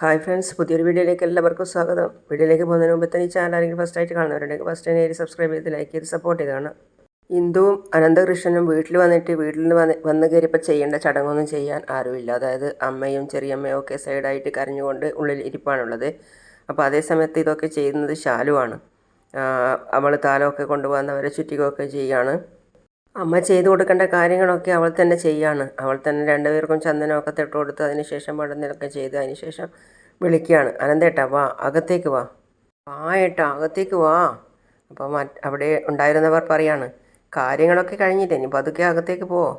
Hi friends പുതിയൊരു വീഡിയോയിലേക്ക് എല്ലാവർക്കും സ്വാഗതം. വീഡിയോയിലേക്ക് പോകുന്നതിന് മുമ്പ് തന്നെ ചാനൽ ആരെങ്കിലും ഫസ്റ്റ് ആയിട്ട് കാണുന്നവരുണ്ടെങ്കിൽ ഫസ്റ്റ് തന്നെ സബ്സ്ക്രൈബ് ചെയ്ത് ലൈക്ക് ചെയ്ത് സപ്പോർട്ട് ചെയ്താണ്. ഇന്ദുവും അനന്തകൃഷ്ണനും വീട്ടിൽ വന്നിട്ട് വീട്ടിൽ നിന്ന് വന്ന് വന്ന് കയറിയപ്പോൾ ചെയ്യേണ്ട ചടങ്ങൊന്നും ചെയ്യാൻ ആരുമില്ല. അതായത് അമ്മയും ചെറിയമ്മയും ഒക്കെ സൈഡായിട്ട് കരഞ്ഞുകൊണ്ട് ഉള്ളിൽ ഇരിപ്പാണുള്ളത്. അപ്പോൾ അതേ സമയത്ത് ഇതൊക്കെ ചെയ്യുന്നത് ശാലുവാണ്. അവൾ താലമൊക്കെ കൊണ്ടുപോകുന്നവരെ ചുറ്റിക്കുകയൊക്കെ ചെയ്യാണ്. അമ്മ ചെയ്തു കൊടുക്കേണ്ട കാര്യങ്ങളൊക്കെ അവൾ തന്നെ ചെയ്യാണ്. അവൾ തന്നെ രണ്ടുപേർക്കും ചന്ദനമൊക്കെ തൊട്ട് കൊടുത്ത് അതിനുശേഷം മടന്നിലൊക്കെ ചെയ്ത് അതിനുശേഷം വിളിക്കുകയാണ്. അനന്തേട്ടാ വാ അകത്തേക്ക് വാ. വാ ഏട്ടാ അകത്തേക്ക് വാ. അപ്പോൾ മറ്റ് അവിടെ ഉണ്ടായിരുന്നവർ പറയാണ് കാര്യങ്ങളൊക്കെ കഴിഞ്ഞിട്ട് ഇനി പതുക്കെ അകത്തേക്ക് പോവോ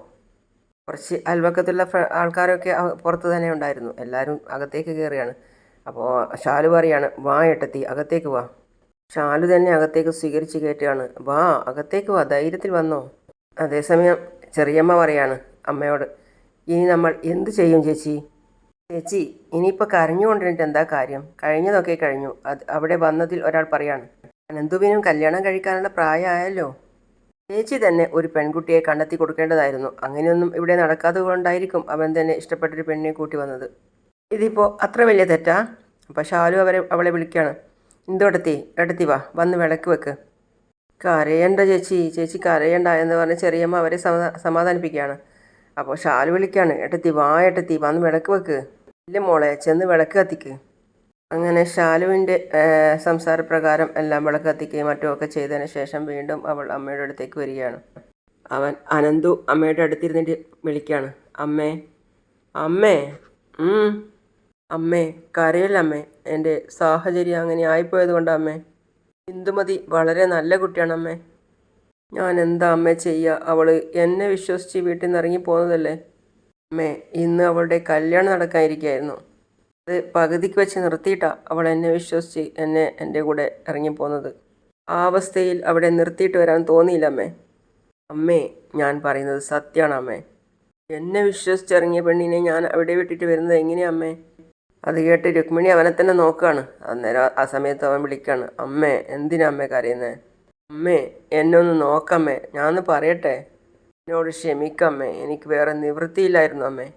കുറച്ച് അയൽവക്കത്തുള്ള ആൾക്കാരൊക്കെ പുറത്ത് തന്നെ ഉണ്ടായിരുന്നു. എല്ലാവരും അകത്തേക്ക് കയറിയാണ്. അപ്പോൾ ഷാലു പറയാണ് വാ ഏട്ടത്തി അകത്തേക്ക് വാ. ഷാലു തന്നെ അകത്തേക്ക് സ്വീകരിച്ച് കയറ്റുകയാണ്. വാ അകത്തേക്ക് വാ ധൈര്യത്തിൽ വന്നോ. അതേസമയം ചെറിയമ്മ പറയാണ് അമ്മയോട് ഇനി നമ്മൾ എന്ത് ചെയ്യും ചേച്ചി? ചേച്ചി ഇനിയിപ്പോൾ കരഞ്ഞുകൊണ്ടിരുന്നിട്ട് എന്താ കാര്യം? കഴിഞ്ഞതൊക്കെ കഴിഞ്ഞു. അത് അവിടെ വന്നതിൽ ഒരാൾ പറയാണ് അനന്തുവിനും കല്യാണം കഴിക്കാനുള്ള പ്രായമായല്ലോ. ചേച്ചി തന്നെ ഒരു പെൺകുട്ടിയെ കണ്ടെത്തി കൊടുക്കേണ്ടതായിരുന്നു. അങ്ങനെയൊന്നും ഇവിടെ നടക്കാതെ കൊണ്ടായിരിക്കും അവൻ തന്നെ ഇഷ്ടപ്പെട്ടൊരു പെണ്ണിനെ കൂട്ടി വന്നത്. ഇതിപ്പോൾ അത്ര വലിയ തെറ്റാ? അപ്പോൾ ഷാലു അവരെ അവളെ വിളിക്കുകയാണ് എന്തോടത്തി എടുത്തി വാ വന്ന് വിളക്ക് വെക്ക്. കരയണ്ട ചേച്ചി ചേച്ചി കരയണ്ട എന്ന് പറഞ്ഞ് ചെറിയമ്മ അവരെ സമാ സമാധാനിപ്പിക്കുകയാണ്. അപ്പോൾ ഷാൽ വിളിക്കുകയാണ് ഏട്ടത്തി വാ വന്ന് വിളക്ക് വെക്ക്. ഇല്ല മോളെ ചെന്ന് വിളക്ക് കത്തിക്ക്. അങ്ങനെ ഷാലുവിന്റെ സംസാരപ്രകാരം എല്ലാം വിളക്ക് കത്തിക്കുകയും മറ്റുമൊക്കെ ചെയ്തതിന് ശേഷം വീണ്ടും അവൾ അമ്മയുടെ അടുത്തേക്ക് വരികയാണ്. അവൻ അനന്തു അമ്മയുടെ അടുത്തിരുന്നിട്ട് വിളിക്കുകയാണ് അമ്മേ അമ്മേ അമ്മേ കരയല്ല അമ്മേ? എന്റെ സാഹചര്യം അങ്ങനെ ആയിപ്പോയത് കൊണ്ട് അമ്മേ. ഇന്ദുമതി വളരെ നല്ല കുട്ടിയാണ് അമ്മേ ഞാൻ എന്താ അമ്മേ ചെയ്യുക അവൾ എന്നെ വിശ്വസിച്ച് വീട്ടിൽ നിന്ന് ഇറങ്ങി പോകുന്നതല്ലേ? അമ്മേ ഇന്ന് അവളുടെ കല്യാണം നടക്കാനിരിക്കുകയായിരുന്നു. അത് പകുതിക്ക് വെച്ച് നിർത്തിയിട്ടാ അവൾ എന്നെ വിശ്വസിച്ച് എന്നെ എന്റെ കൂടെ ഇറങ്ങിപ്പോകുന്നത് ആ അവസ്ഥയിൽ അവിടെ നിർത്തിയിട്ട് വരാൻ തോന്നിയില്ല അമ്മേ. അമ്മേ ഞാൻ പറയുന്നത് സത്യമാണ് അമ്മേ. എന്നെ വിശ്വസിച്ച് ഇറങ്ങിയ പെണ്ണിനെ ഞാൻ അവിടെ വിട്ടിട്ട് വരുന്നത് എങ്ങനെയാ അമ്മേ? അത് കേട്ട് രുക്മിണി അവനെ തന്നെ നോക്കുകയാണ് അന്നേരം ആ സമയത്ത് അവൻ വിളിക്കുകയാണ് അമ്മേ എന്തിനാ അമ്മേ കരയുന്നത് അമ്മേ എന്നെ ഒന്ന് നോക്കമ്മേ ഞാനൊന്ന് പറയട്ടെ? എന്നോട് ക്ഷമിക്കമ്മേ എനിക്ക് വേറെ നിവൃത്തിയില്ലായിരുന്നു അമ്മേ.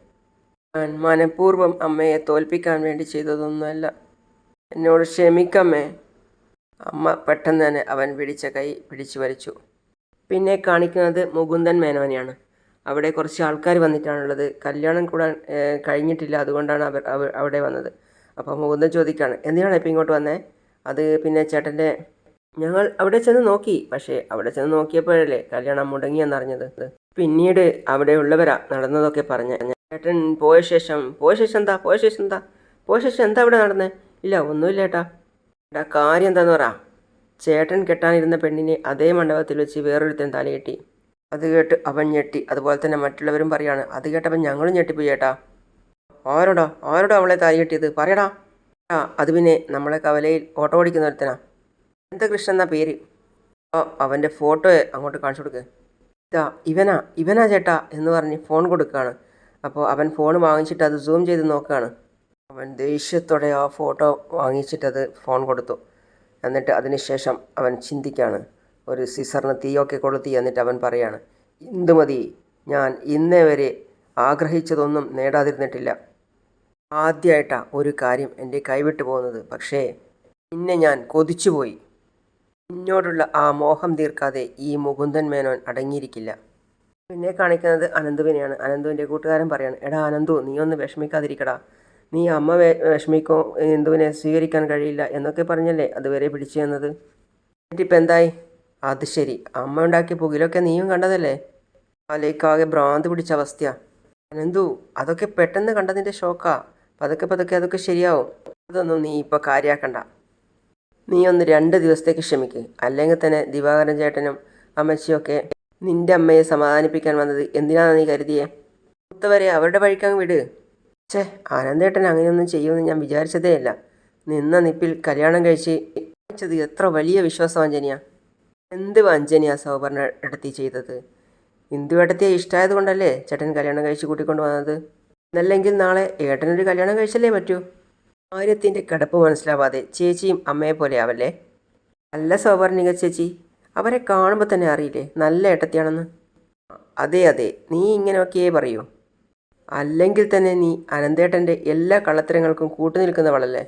ഞാൻ മനഃപൂർവം അമ്മയെ തോൽപ്പിക്കാൻ വേണ്ടി ചെയ്തതൊന്നുമല്ല. എന്നോട് ക്ഷമിക്കമ്മേ. അമ്മ പെട്ടെന്ന് തന്നെ അവൻ പിടിച്ച കൈ പിടിച്ചു വലിച്ചു. പിന്നെ കാണിക്കുന്നത് മുകുന്ദൻ മേനോനെയാണ്. അവിടെ കുറച്ച് ആൾക്കാർ വന്നിട്ടാണുള്ളത്. കല്യാണം കൂടാൻ കഴിഞ്ഞിട്ടില്ല. അതുകൊണ്ടാണ് അവർ അവിടെ വന്നത്. അപ്പോൾ മുകുന്ദൻ ചോദിക്കുകയാണ് എന്തിനാണ് ഇപ്പം ഇങ്ങോട്ട് വന്നേ? അത് പിന്നെ ചേട്ടന്റെ ഞങ്ങൾ അവിടെ ചെന്ന് നോക്കി. പക്ഷേ അവിടെ ചെന്ന് നോക്കിയപ്പോഴല്ലേ കല്യാണം മുടങ്ങിയെന്നറിഞ്ഞത്. പിന്നീട് അവിടെ ഉള്ളവരാ നടന്നതൊക്കെ പറഞ്ഞ. ചേട്ടൻ പോയ ശേഷം പോയ ശേഷം എന്താ? പോയ ശേഷം എന്താ? പോയ ശേഷം എന്താ അവിടെ നടന്നേ? ഇല്ല ഒന്നുമില്ല ഏട്ടാ. എടാ കാര്യം എന്താന്ന് പറ. ചേട്ടൻ കെട്ടാനിരുന്ന പെണ്ണിനെ അതേ മണ്ഡപത്തിൽ വെച്ച് വേറൊരുത്തൻ തലയെട്ടി. അത് കേട്ട് അവൻ ഞെട്ടി. അതുപോലെ തന്നെ മറ്റുള്ളവരും പറയാണ് അത് കേട്ടപ്പോൾ ഞങ്ങളും ഞെട്ടിപ്പോയി ചേട്ടാ. ആരോടോ? ആരോടോ അവളെ തലയെട്ടിയത് പറയടാ. ആ അത് പിന്നെ നമ്മളെ കവലയിൽ ഓട്ടോ ഓടിക്കുന്ന ഒരുത്തനാ. എന്താ കൃഷ്ണൻ എന്നാ പേര്? ആ അവന്റെ ഫോട്ടോ അങ്ങോട്ട് കാണിച്ചു കൊടുക്ക്. ഇതാ ഇവനാ ഇവനാ ചേട്ടാ എന്ന് പറഞ്ഞ് ഫോൺ കൊടുക്കുകയാണ്. അപ്പോൾ അവൻ ഫോൺ വാങ്ങിച്ചിട്ട് അത് സൂം ചെയ്ത് നോക്കുകയാണ്. അവൻ ദേഷ്യത്തോടെ ആ ഫോട്ടോ വാങ്ങിച്ചിട്ടത് ഫോൺ കൊടുത്തു. എന്നിട്ട് അതിനുശേഷം അവൻ ചിന്തിക്കുകയാണ്. ഒരു സിസറിന് തീയൊക്കെ കൊളുത്തി എന്നിട്ട് അവൻ പറയാണ് ഇന്ദുമതി ഞാൻ ഇന്നേ വരെ ആഗ്രഹിച്ചതൊന്നും നേടാതിരുന്നിട്ടില്ല. ആദ്യമായിട്ടാണ് ഒരു കാര്യം എന്റെ കൈവിട്ടു പോകുന്നത്. പക്ഷേ പിന്നെ ഞാൻ കൊതിച്ചുപോയി. നിന്നോടുള്ള ആ മോഹം തീർക്കാതെ ഈ മുകുന്ദൻ മേനോൻ അടങ്ങിയിരിക്കില്ല. പിന്നെ കാണിക്കുന്നത് അനന്തുവിനെയാണ്. അനന്തുവിന്റെ കൂട്ടുകാരൻ പറയാണ് എടാ അനന്തു നീ ഒന്ന് വിഷമിക്കാതിരിക്കടാ. നീ അമ്മ വിഷമിക്കോ എന്തുവിനെ സ്വീകരിക്കാൻ കഴിയില്ല എന്നൊക്കെ പറഞ്ഞല്ലേ അതുവരെ പിടിച്ചു തന്നത് എന്നിട്ടിപ്പോൾ എന്തായി അത് ശരി. അമ്മ ഉണ്ടാക്കിയ പുകിലൊക്കെ നീയും കണ്ടതല്ലേ? അലേക്കാകെ ഭ്രാന്ത് പിടിച്ച അവസ്ഥയാ. അനന്തു അതൊക്കെ പെട്ടെന്ന് കണ്ടതിന്റെ ഷോക്കാ. പതുക്കെ പതുക്കെ അതൊക്കെ ശരിയാവും. അതൊന്നും നീ ഇപ്പോൾ കാര്യാക്കണ്ട. നീ ഒന്ന് രണ്ട് ദിവസത്തേക്ക് ക്ഷമിക്ക്. അല്ലെങ്കിൽ തന്നെ ദിവാകരൻ ചേട്ടനും അമ്മച്ചിയൊക്കെ നിന്റെ അമ്മയെ സമാധാനിപ്പിക്കാൻ വന്നത് എന്തിനാണെന്ന് നീ കരുതിയേ? മൂത്തവരെ അവരുടെ വഴിക്കങ്ങ് വിട്. ഛേ ആനന്ദേട്ടൻ അങ്ങനെയൊന്നും ചെയ്യുമെന്ന് ഞാൻ വിചാരിച്ചതേ അല്ല നിന്ന നിപ്പിൽ കല്യാണം കഴിച്ച് എത്ര വലിയ വിശ്വാസവഞ്ചനയാ. എന്ത് വഞ്ചനയാ സൗപർണ ഇടത്തി ചെയ്തത്? ഇന്ദു ഇടത്തിയെ ഇഷ്ടമായത് കൊണ്ടല്ലേ ചേട്ടൻ കല്യാണം കഴിച്ച് കൂട്ടിക്കൊണ്ട് വന്നത്? എന്നല്ലെങ്കിൽ നാളെ ഏട്ടനൊരു കല്യാണം കഴിച്ചല്ലേ പറ്റൂ? ആര്യത്തിന്റെ കിടപ്പ് മനസ്സിലാവാതെ ചേച്ചിയും അമ്മയെ പോലെ ആവല്ലേ? നല്ല സൗവർണിക ചേച്ചി അവരെ കാണുമ്പോൾ തന്നെ അറിയില്ലേ നല്ല ഏട്ടത്തിയാണെന്ന്? അതെ അതെ നീ ഇങ്ങനെയൊക്കെയേ പറയൂ. അല്ലെങ്കിൽ തന്നെ നീ അനന്തേട്ടന്റെ എല്ലാ കള്ളത്തരങ്ങൾക്കും കൂട്ടുനിൽക്കുന്നവളല്ലേ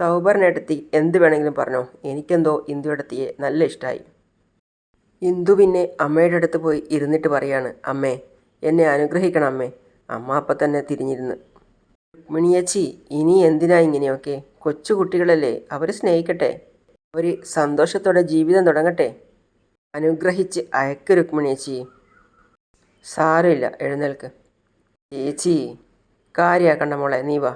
സൗബറിനെടുത്തി എന്ത് വേണമെങ്കിലും പറഞ്ഞോ. എനിക്കെന്തോ ഇന്ദുവടത്തിയെ നല്ല ഇഷ്ടമായി ഇന്ദു പിന്നെ അമ്മയുടെ അടുത്ത് പോയി ഇരുന്നിട്ട് പറയാണ് അമ്മേ എന്നെ അനുഗ്രഹിക്കണം അമ്മേ. അമ്മ അപ്പം തന്നെ തിരിഞ്ഞിരുന്ന്. മിണിയച്ചി ഇനി എന്തിനാ ഇങ്ങനെയൊക്കെ? കൊച്ചു കുട്ടികളല്ലേ അവർ സ്നേഹിക്കട്ടെ? അവർ സന്തോഷത്തോടെ ജീവിതം തുടങ്ങട്ടെ? അനുഗ്രഹിച്ച് അയക്ക് രുക്മിണിയച്ചി സാരമില്ല എഴുന്നേൽക്ക്. ചേച്ചി കാര്യാക്കണ്ട മോളെ നീ വാ.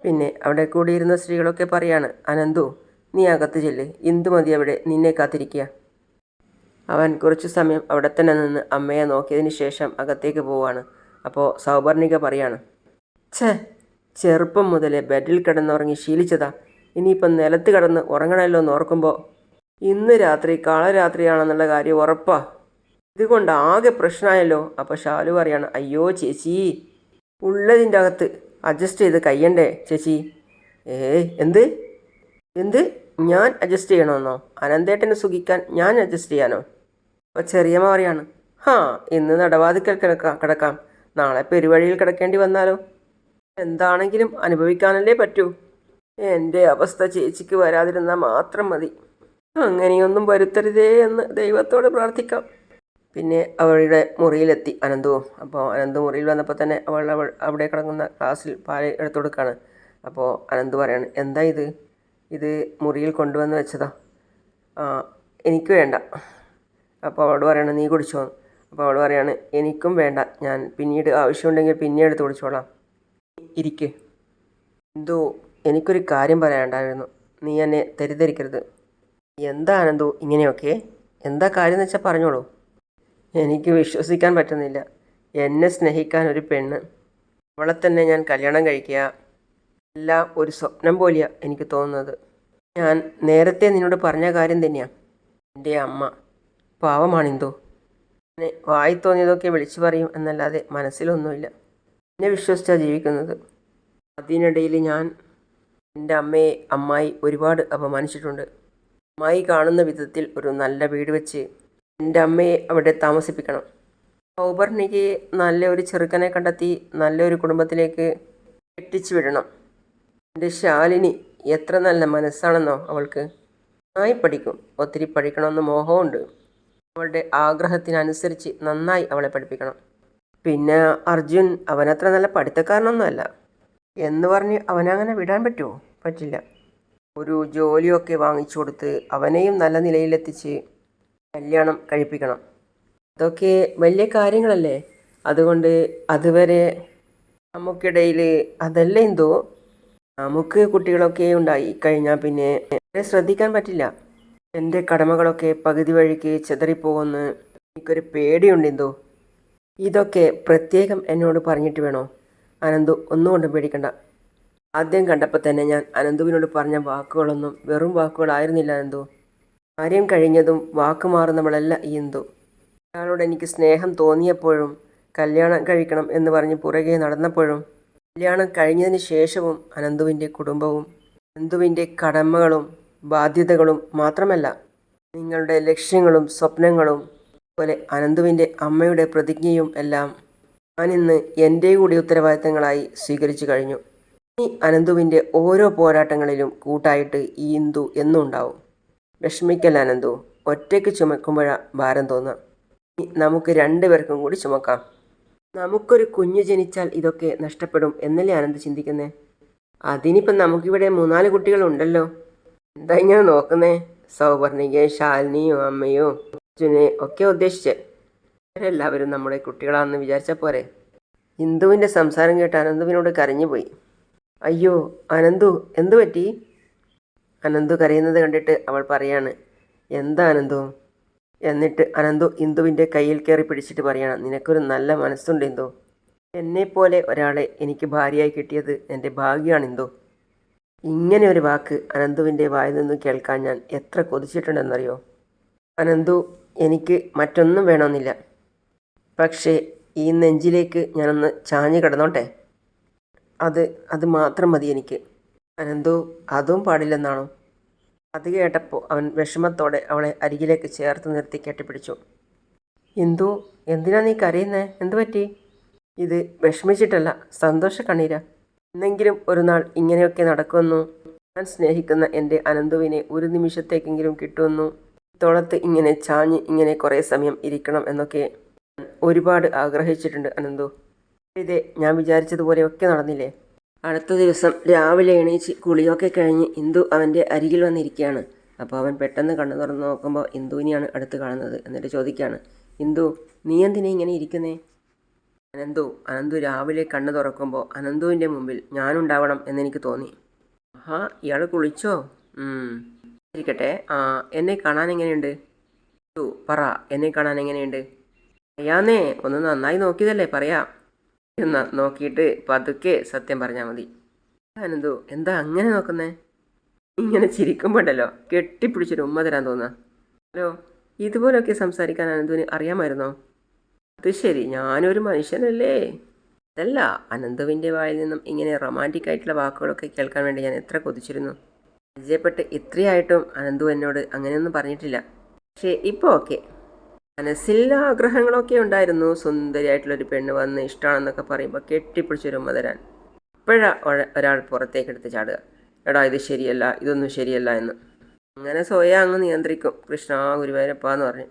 പിന്നെ അവിടെ കൂടിയിരുന്ന സ്ത്രീകളൊക്കെ പറയാണ് അനന്തു നീ അകത്ത് ചെല്ല് ഇന്ദു മതി അവിടെ നിന്നെ കാത്തിരിക്കുക. അവൻ കുറച്ചു സമയം അവിടെ തന്നെ നിന്ന് അമ്മയെ നോക്കിയതിന് ശേഷം അകത്തേക്ക് പോവാണ്. അപ്പോൾ സൗപർണിക പറയാണ് ഛേ ചെറുപ്പം മുതലേ ബെഡിൽ കിടന്നുറങ്ങി ശീലിച്ചതാ. ഇനിയിപ്പം നിലത്ത് കിടന്ന് ഉറങ്ങണമല്ലോ എന്ന് ഓർക്കുമ്പോൾ ഇന്ന് രാത്രി കാളരാത്രിയാണെന്നുള്ള കാര്യം ഉറപ്പാ. ഇതുകൊണ്ട് ആകെ പ്രശ്നമായല്ലോ അപ്പോൾ ഷാലു പറയാണ് അയ്യോ ചേച്ചി ഉള്ളതിന്റെ അകത്ത് അഡ്ജസ്റ്റ് ചെയ്ത് കയ്യണ്ടേ ചേച്ചി? ഏ എന്ത്? എന്ത്? ഞാൻ അഡ്ജസ്റ്റ് ചെയ്യണമെന്നോ അനന്തേട്ടനെ സുഖിക്കാൻ ഞാൻ അഡ്ജസ്റ്റ് ചെയ്യാനോ? അപ്പോൾ ചെറിയ മാറിയാണ്. ഹാ ഇന്ന് നടവാതിക്കൽ കിടക്കാം കിടക്കാം. നാളെ പെരുവഴിയിൽ കിടക്കേണ്ടി വന്നാലോ? എന്താണെങ്കിലും അനുഭവിക്കാനല്ലേ പറ്റൂ. എന്റെ അവസ്ഥ ചേച്ചിക്ക് വരാതിരുന്നാൽ മാത്രം മതി. അങ്ങനെയൊന്നും വരുത്തരുതേ എന്ന് ദൈവത്തോട് പ്രാർത്ഥിക്കാം. പിന്നെ അവളുടെ മുറിയിലെത്തി അനന്തവും അപ്പോൾ അനന്ത് മുറിയിൽ വന്നപ്പോൾ തന്നെ അവൾ അവൾ അവിടെ കിടക്കുന്ന ഗ്ലാസ്സിൽ പാൽ എടുത്തു കൊടുക്കുകയാണ് അപ്പോൾ അനന്ത് പറയാണ് എന്താ ഇത്? ഇത് മുറിയിൽ കൊണ്ടുവന്ന് വെച്ചതാ. എനിക്ക് വേണ്ട. അപ്പോൾ അവളോട് പറയണം നീ കുടിച്ചോ? അപ്പോൾ അവൾ പറയാണ് എനിക്കും വേണ്ട. ഞാൻ പിന്നീട് ആവശ്യമുണ്ടെങ്കിൽ പിന്നെ എടുത്ത് കുടിച്ചോളാം. ഇരിക്ക്. എന്തോ എനിക്കൊരു കാര്യം പറയാണ്ടായിരുന്നു നീ എന്നെ തെറ്റിദ്ധരിക്കരുത്. എന്താ ഇങ്ങനെയൊക്കെ? എന്താ കാര്യം എന്ന് വെച്ചാൽ പറഞ്ഞോളൂ. എനിക്ക് വിശ്വസിക്കാൻ പറ്റുന്നില്ല. എന്നെ സ്നേഹിക്കാൻ ഒരു പെണ്ണ്. അവളെ തന്നെ ഞാൻ കല്യാണം കഴിക്കുക. എല്ലാം ഒരു സ്വപ്നം പോലെയാണ് എനിക്ക് തോന്നുന്നത്. ഞാൻ നേരത്തെ നിന്നോട് പറഞ്ഞ കാര്യം തന്നെയാണ് എന്റെ അമ്മ. പാവമാണെന്തോ? അങ്ങനെ വായി തോന്നിയതൊക്കെ വിളിച്ചു പറയും എന്നല്ലാതെ മനസ്സിലൊന്നുമില്ല. എന്നെ വിശ്വസിച്ചാണ് ജീവിക്കുന്നത്. അതിനിടയിൽ ഞാൻ എന്റെ അമ്മയെ അമ്മായി ഒരുപാട് അപമാനിച്ചിട്ടുണ്ട്. അമ്മായി കാണുന്ന വിധത്തിൽ ഒരു നല്ല വീട് വെച്ച് എന്റെ അമ്മയെ അവിടെ താമസിപ്പിക്കണം. സൗപർണികയെ നല്ല ഒരു ചെറുക്കനെ കണ്ടെത്തി നല്ലൊരു കുടുംബത്തിലേക്ക് കെട്ടിച്ചു വിടണം. എന്റെ ശാലിനി എത്ര നല്ല മനസ്സാണെന്നോ അവൾക്ക്. നന്നായി പഠിക്കും. ഒത്തിരി പഠിക്കണമെന്ന് മോഹമുണ്ട്. അവളുടെ ആഗ്രഹത്തിനനുസരിച്ച് നന്നായി അവളെ പഠിപ്പിക്കണം. പിന്നെ അർജുൻ അവനത്ര നല്ല പഠിത്തക്കാരനൊന്നുമല്ല. എന്ന് പറഞ്ഞ് അവനങ്ങനെ വിടാൻ പറ്റുമോ? പറ്റില്ല. ഒരു ജോലിയൊക്കെ വാങ്ങിച്ചു കൊടുത്ത് അവനെയും നല്ല നിലയിലെത്തിച്ച് കല്യാണം കഴിപ്പിക്കണം. അതൊക്കെ വലിയ കാര്യങ്ങളല്ലേ? അതുകൊണ്ട് അതുവരെ നമുക്കിടയിൽ അതല്ല എന്തോ? നമുക്ക് കുട്ടികളൊക്കെ ഉണ്ടായി കഴിഞ്ഞാൽ പിന്നെ ശ്രദ്ധിക്കാൻ പറ്റില്ല. എന്റെ കടമകളൊക്കെ പകുതി വഴിക്ക് ചെതറിപ്പോകുമെന്ന് എനിക്കൊരു പേടിയുണ്ടെന്തോ ഇതൊക്കെ പ്രത്യേകം എന്നോട് പറഞ്ഞിട്ട് വേണോ? അനന്തു ഒന്നുകൊണ്ടും പേടിക്കണ്ട. ആദ്യം കണ്ടപ്പോൾ തന്നെ ഞാൻ അനന്തുവിനോട് പറഞ്ഞ വാക്കുകളൊന്നും വെറും വാക്കുകളായിരുന്നില്ല അനന്തു. കാര്യം കഴിഞ്ഞതും വാക്ക് മാറുന്നവളല്ല ഈ ഇന്ദു അയാളോട് എനിക്ക് സ്നേഹം തോന്നിയപ്പോഴും കല്യാണം കഴിക്കണം എന്ന് പറഞ്ഞ് പുറകെ നടന്നപ്പോഴും കല്യാണം കഴിഞ്ഞതിന് ശേഷവും അനന്തുവിന്റെ കുടുംബവും അനന്തുവിന്റെ കടമകളും ബാധ്യതകളും മാത്രമല്ല നിങ്ങളുടെ ലക്ഷ്യങ്ങളും സ്വപ്നങ്ങളും പോലെ അനന്തുവിന്റെ അമ്മയുടെ പ്രതിജ്ഞയും എല്ലാം ഞാൻ ഇന്ന് എന്റെ കൂടി ഉത്തരവാദിത്തങ്ങളായി സ്വീകരിച്ചു കഴിഞ്ഞു. ഇനി അനന്തുവിന്റെ ഓരോ പോരാട്ടങ്ങളിലും കൂട്ടായിട്ട് ഈ ഇന്ദു എന്നും ഉണ്ടാവും വിഷമിക്കല്ല അനന്തു ഒറ്റയ്ക്ക് ചുമക്കുമ്പോഴാണ് ഭാരം തോന്നുക. ഇനി നമുക്ക് രണ്ടുപേർക്കും കൂടി ചുമക്കാം. നമുക്കൊരു കുഞ്ഞ് ജനിച്ചാൽ ഇതൊക്കെ നഷ്ടപ്പെടും എന്നല്ലേ ആനന്ദ് ചിന്തിക്കുന്നത് അതിനിപ്പം നമുക്കിവിടെ മൂന്നാൽ കുട്ടികളുണ്ടല്ലോ. എന്താ ഇങ്ങനെ നോക്കുന്നേ? സൗവർണികയും ശാലിനിയും അമ്മയും അർജുനെ ഒക്കെ ഉദ്ദേശിച്ച്. അവരെല്ലാവരും നമ്മുടെ കുട്ടികളാണെന്ന് വിചാരിച്ച പോരെ. ഇന്ദുവിന്റെ സംസാരം കേട്ട് അനന്തുവിനോട് കരഞ്ഞുപോയി അയ്യോ അനന്തു എന്തു പറ്റി? അനന്തു കരയുന്നത് കണ്ടിട്ട് അവൾ പറയാണ് എന്താ അനന്തു? എന്നിട്ട് അനന്തു ഇന്ദുവിന്റെ കയ്യിൽ കയറി പിടിച്ചിട്ട് പറയണം നിനക്കൊരു നല്ല മനസ്സുണ്ട് ഇന്ദു. എന്നെപ്പോലെ ഒരാളെ എനിക്ക് ഭാര്യയായി കിട്ടിയത് എന്റെ ഭാഗ്യമാണ് ഇന്ദു. ഇങ്ങനെ ഒരു വാക്ക് അനന്തുവിന്റെ വായിൽ നിന്ന് കേൾക്കാൻ ഞാൻ എത്ര കൊതിച്ചിട്ടുണ്ടെന്നറിയോ? അനന്തു എനിക്ക് മറ്റൊന്നും വേണമെന്നില്ല. പക്ഷേ ഈ നെഞ്ചിലേക്ക് ഞാനൊന്ന് ചാഞ്ഞു കിടന്നോട്ടെ? അത് അത് മാത്രം മതി എനിക്ക്. അനന്തു അതും പാടില്ലെന്നാണോ? അത് കേട്ടപ്പോൾ അവൻ വിഷമത്തോടെ അവളെ അരികിലേക്ക് ചേർത്ത് നിർത്തി കെട്ടിപ്പിടിച്ചു. എന്തു? എന്തിനാ നീ കരയുന്നേ? എന്തു പറ്റി ഇത് വിഷമിച്ചിട്ടല്ല സന്തോഷ കണ്ണീരാ എന്നെങ്കിലും ഒരു നാൾ ഇങ്ങനെയൊക്കെ നടക്കുന്നു. ഞാൻ സ്നേഹിക്കുന്ന എന്റെ അനന്തുവിനെ ഒരു നിമിഷത്തേക്കെങ്കിലും കിട്ടുമെന്നു തോളത്ത് ഇങ്ങനെ ചാഞ്ഞ് ഇങ്ങനെ കുറേ സമയം ഇരിക്കണം എന്നൊക്കെ ഒരുപാട് ആഗ്രഹിച്ചിട്ടുണ്ട് അനന്തു. ഇതേ ഞാൻ വിചാരിച്ചതുപോലെയൊക്കെ നടന്നില്ലേ? അടുത്ത ദിവസം രാവിലെ എണീച്ച് കുളിയൊക്കെ കഴിഞ്ഞ് ഇന്ദു അവന്റെ അരികിൽ വന്നിരിക്കുകയാണ്. അപ്പോൾ അവൻ പെട്ടെന്ന് കണ്ണു തുറന്ന് നോക്കുമ്പോൾ ഇന്ദുവിനെയാണ് അടുത്ത് കാണുന്നത് എന്നിട്ട് ചോദിക്കുകയാണ് ഇന്ദു നീ എന്തിനാ ഇങ്ങനെ ഇരിക്കുന്നേ? അനന്തു അനന്തു രാവിലെ കണ്ണു തുറക്കുമ്പോൾ അനന്തുവിന്റെ മുമ്പിൽ ഞാനുണ്ടാവണം എന്നെനിക്ക് തോന്നി. ആഹാ ഇയാൾ കുളിച്ചോ. ഇരിക്കട്ടെ. ആ എന്നെ കാണാൻ എങ്ങനെയുണ്ട്? ടു പറ എന്നെ കാണാൻ എങ്ങനെയുണ്ട്? അയ്യാന്നേ ഒന്ന് നന്നായി നോക്കിയതല്ലേ പറയാം. എന്ന നോക്കിയിട്ട് പതുക്കെ സത്യം പറഞ്ഞാൽ മതി. അനന്തു എന്താ അങ്ങനെ നോക്കുന്നേ? ഇങ്ങനെ ചിരിക്കുമ്പോണ്ടല്ലോ കെട്ടിപ്പിടിച്ചൊരു ഉമ്മ തരാൻ തോന്നാ. ഹലോ ഇതുപോലൊക്കെ സംസാരിക്കാൻ അനന്തുവിന് അറിയാമായിരുന്നോ? അത് ശരി ഞാനൊരു മനുഷ്യനല്ലേ? അതല്ല അനന്തുവിന്റെ വായിൽ നിന്നും ഇങ്ങനെ റൊമാന്റിക് ആയിട്ടുള്ള വാക്കുകളൊക്കെ കേൾക്കാൻ വേണ്ടി ഞാൻ എത്ര കൊതിച്ചിരുന്നു. പരിചയപ്പെട്ട് ഇത്രയായിട്ടും അനന്തു എന്നോട് അങ്ങനെയൊന്നും പറഞ്ഞിട്ടില്ല. പക്ഷേ ഇപ്പോൾ ഓക്കെ മനസ്സിൽ ആഗ്രഹങ്ങളൊക്കെ ഉണ്ടായിരുന്നു. സുന്ദരിയായിട്ടുള്ളൊരു പെണ്ണ് വന്ന് ഇഷ്ടമാണെന്നൊക്കെ പറയുമ്പോൾ കെട്ടിപ്പിടിച്ചൊരു ഉമ്മ തരാൻ അപ്പോഴാ ഒരാൾ പുറത്തേക്ക് എടുത്ത് ചാടുക. എടാ ഇത് ശരിയല്ല ഇതൊന്നും ശരിയല്ല എന്ന്. അങ്ങനെ സ്വയം അങ്ങ് നിയന്ത്രിക്കും. കൃഷ്ണ ഗുരുവായൂരപ്പ എന്ന് പറഞ്ഞു.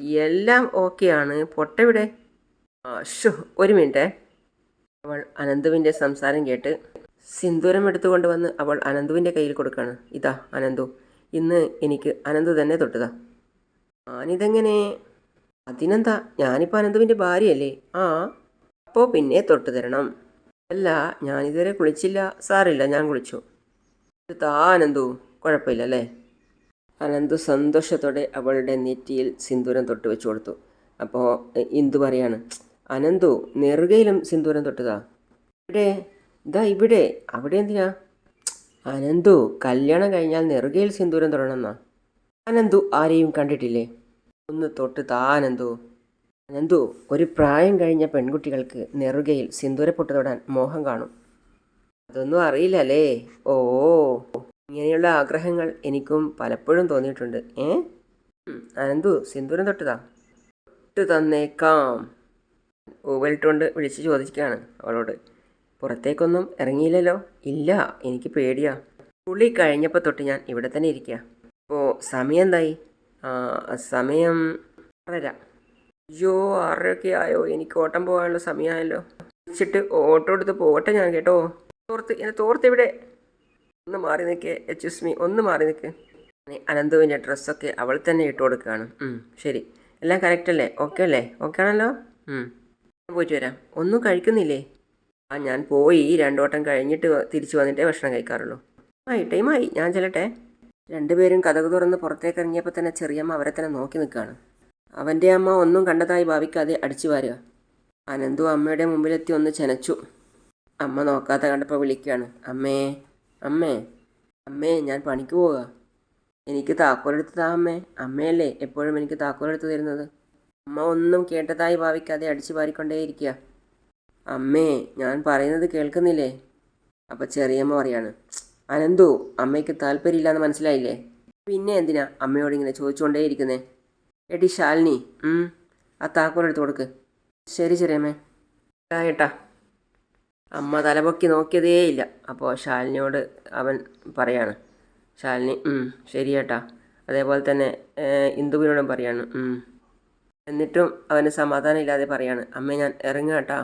എല്ലാം ഓക്കെയാണ്. പൊട്ടവിടെ ഷോ ഒരു മിനിറ്റേ. അവൾ അനന്തുവിന്റെ സംസാരം കേട്ട് സിന്ദൂരം എടുത്തുകൊണ്ട് വന്ന് അവൾ അനന്തുവിന്റെ കയ്യിൽ കൊടുക്കുകയാണ്. ഇതാ അനന്തു. ഇന്ന് എനിക്ക് അനന്തു തന്നെ തൊട്ടുതാ. ഞാനിതെങ്ങനെ? അതിനെന്താ? ഞാനിപ്പോൾ അനന്തുവിന്റെ ഭാര്യയല്ലേ? ആ അപ്പോൾ പിന്നെ തൊട്ട് തരണം. അല്ല ഞാനിതുവരെ കുളിച്ചില്ല. സാറില്ല ഞാൻ കുളിച്ചു. താ അനന്തു. കുഴപ്പമില്ല അല്ലേ അനന്തു സന്തോഷത്തോടെ അവളുടെ നെറ്റിയിൽ സിന്ദൂരം തൊട്ട് വെച്ചു കൊടുത്തു. അപ്പോൾ ഇന്ദു പറയാണ് അനന്തു നെറുകയിലും സിന്ദൂരം തൊട്ടതാ? ഇവിടെ ഇതാ ഇവിടെ. അവിടെ എന്തിനാ? അനന്തു കല്യാണം കഴിഞ്ഞാൽ നെറുകയിൽ സിന്ദൂരം തൊടണമെന്നാ? അനന്തു ആരെയും കണ്ടിട്ടില്ലേ? ഒന്ന് തൊട്ട് താ അനന്തു. അനന്തു ഒരു പ്രായം കഴിഞ്ഞ പെൺകുട്ടികൾക്ക് നെറുകയിൽ സിന്ദൂരപ്പൊട്ട് തൊടാൻ മോഹം കാണും. അതൊന്നും അറിയില്ല അല്ലേ ഓ ഇങ്ങനെയുള്ള ആഗ്രഹങ്ങൾ എനിക്കും പലപ്പോഴും തോന്നിയിട്ടുണ്ട്. ഏ? അനന്തു സിന്ദൂരം തൊട്ടതാ. തൊട്ട് തന്നേക്കാം. ഊവലിട്ടുകൊണ്ട് വിളിച്ച് ചോദിക്കുകയാണ് അവളോട്. പുറത്തേക്കൊന്നും ഇറങ്ങിയില്ലല്ലോ? ഇല്ല എനിക്ക് പേടിയാ. പുള്ളി കഴിഞ്ഞപ്പോൾ തൊട്ട് ഞാൻ ഇവിടെ തന്നെ ഇരിക്കുക അപ്പോൾ സമയം എന്തായി? സമയം ആറര. അയ്യോ ആറരയൊക്കെ ആയോ? എനിക്ക് ഓട്ടം പോകാനുള്ള സമയമായല്ലോ. വിളിച്ചിട്ട് ഓട്ടോ എടുത്ത് പോകട്ടെ ഞാൻ കേട്ടോ. തോർത്ത് എന്നെ തോർത്ത് ഇവിടെ. ഒന്ന് മാറി നിൽക്കേ എച്ച് മീ ഒന്ന് മാറി നിൽക്ക് അനന്തുവിന്റെ ഡ്രസ്സൊക്കെ അവൾ തന്നെ ഇട്ട് കൊടുക്കുകയാണ്. ശരി. എല്ലാം കറക്റ്റ് അല്ലേ? ഓക്കെ അല്ലേ? ഓക്കെ ആണല്ലോ? പോയിട്ട് വരാം. ഒന്നും കഴിക്കുന്നില്ലേ? ആ ഞാൻ പോയി. രണ്ടോട്ടം കഴിഞ്ഞിട്ട് തിരിച്ചു വന്നിട്ടേ ഭക്ഷണം കഴിക്കാറുള്ളൂ. ആയി ടൈമായി ഞാൻ ചെല്ലട്ടെ. രണ്ടുപേരും കഥകൾ തുറന്ന് പുറത്തേക്ക് ഇറങ്ങിയപ്പോൾ തന്നെ ചെറിയമ്മ അവരെ തന്നെ നോക്കി നിൽക്കുകയാണ്. അവന്റെ അമ്മ ഒന്നും കണ്ടതായി ഭാവിക്കാതെ അടിച്ചു വാരുക. അനന്തു അമ്മയുടെ മുമ്പിലെത്തി ഒന്ന് ചെനച്ചു. അമ്മ നോക്കാതെ കണ്ടപ്പോൾ വിളിക്കുകയാണ്. അമ്മേ അമ്മേ അമ്മേ ഞാൻ പണിക്ക് പോവുക. എനിക്ക് താക്കോലെടുത്ത് താ അമ്മേ. അമ്മയല്ലേ എപ്പോഴും എനിക്ക് താക്കോലെടുത്ത് തരുന്നത്? അമ്മ ഒന്നും കേട്ടതായി ഭാവിക്കാതെ അടിച്ചു പാരിക്കൊണ്ടേയിരിക്കുക അമ്മേ ഞാൻ പറയുന്നത് കേൾക്കുന്നില്ലേ? അപ്പം ചെറിയമ്മ പറയാണ് അനന്തു അമ്മയ്ക്ക് താല്പര്യമില്ലാന്ന് മനസ്സിലായില്ലേ? പിന്നെ എന്തിനാ അമ്മയോട് ഇങ്ങനെ ചോദിച്ചുകൊണ്ടേയിരിക്കുന്നേ? എടി ശാലിനി ആ താക്കോലെടുത്ത് കൊടുക്ക്. ശരി ചെറിയമ്മേ. ഏട്ടാ. അമ്മ തലപൊക്കി നോക്കിയതേയില്ല അപ്പോൾ ശാലിനിയോട് അവൻ പറയാണ്. ശാലിനി ശരി അതേപോലെ തന്നെ ഇന്ദുവിനോടും പറയാണ്. എന്നിട്ടും അവന് സമാധാനം ഇല്ലാതെ പറയാണ്. അമ്മ ഞാൻ ഇറങ്ങുക കേട്ടാ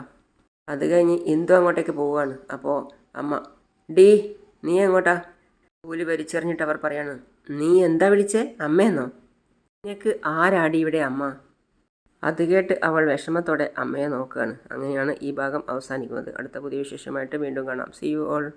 അത് കഴിഞ്ഞ് ഇന്ദു അങ്ങോട്ടേക്ക് പോവുകയാണ്. അപ്പോൾ അമ്മ ഡീ നീ എങ്ങോട്ടാ? കൂലി വലിച്ചെറിഞ്ഞിട്ട് അവർ പറയാണ്. നീ എന്താ വിളിച്ചേ? അമ്മയെന്നോ നിനക്ക് ആരാടി ഇവിടെ അമ്മ? അത് കേട്ട് അവൾ വിഷമത്തോടെ അമ്മയെ നോക്കുകയാണ്. അങ്ങനെയാണ് ഈ ഭാഗം അവസാനിക്കുന്നത്. അടുത്ത പുതിയ വിശേഷമായിട്ട് വീണ്ടും കാണാം. C you all